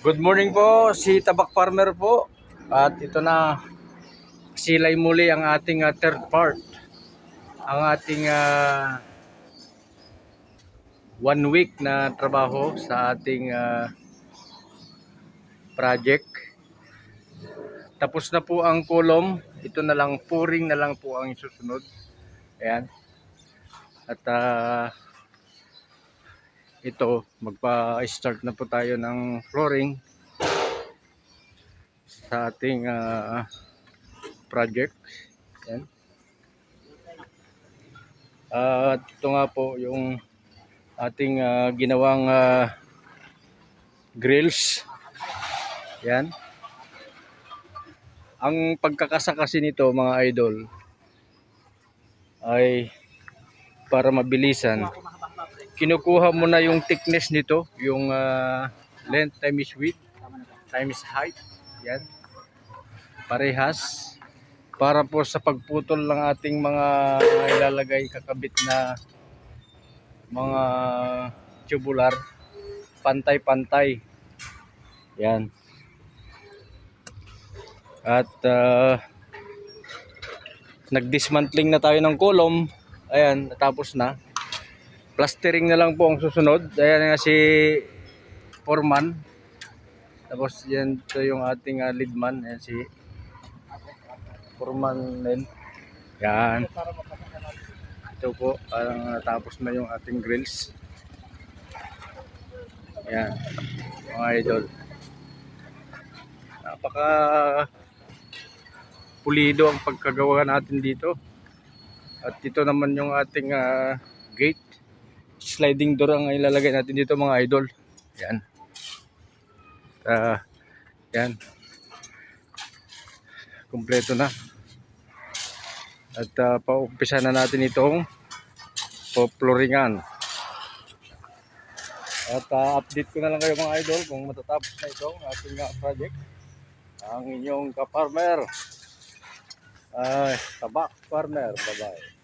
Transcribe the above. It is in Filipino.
Good morning po, si Tabak Farmer po. At ito na, silay muli ang ating ah, third part. Ang ating ah, one week na trabaho sa ating ah, project. Tapos na po ang kolom. Ito na lang, pouring na lang po ang susunod. Ayan. At ah, ito, magpa-start na po tayo ng flooring sa ating ah, project. Yan. At ito nga po yung ating ah, ginawang ah, grills. Yan. Ang pagkakasa kasi nito mga idol ay para mabilisan kinukuha mo na yung thickness nito, yung ah, length times width times height. Yan. Parehas. Para po sa pagputol ng ating mga ilalagay kakabit na mga tubular pantay-pantay. Yan. At ah, nag-dismantling na tayo ng column. Ayan, natapos na plastering na lang po ang susunod. Ayan nga si Foreman. Tapos yan ito yung ating uh, leadman. Ayan si Foreman din. Yan. Ito po, parang natapos na yung ating grills. Yan. Mga idol. Napaka pulido ang pagkagawa natin dito. At ito naman yung ating ah, gate sliding door ang ilalagay natin dito mga idol. Yan. Ah, yan. Kompleto na. At uh, paumpisa na natin itong poploringan. At ah, update ko na lang kayo mga idol kung matatapos na itong ating ah, project. Ang inyong ka-farmer. Ay, tabak farmer. Bye-bye.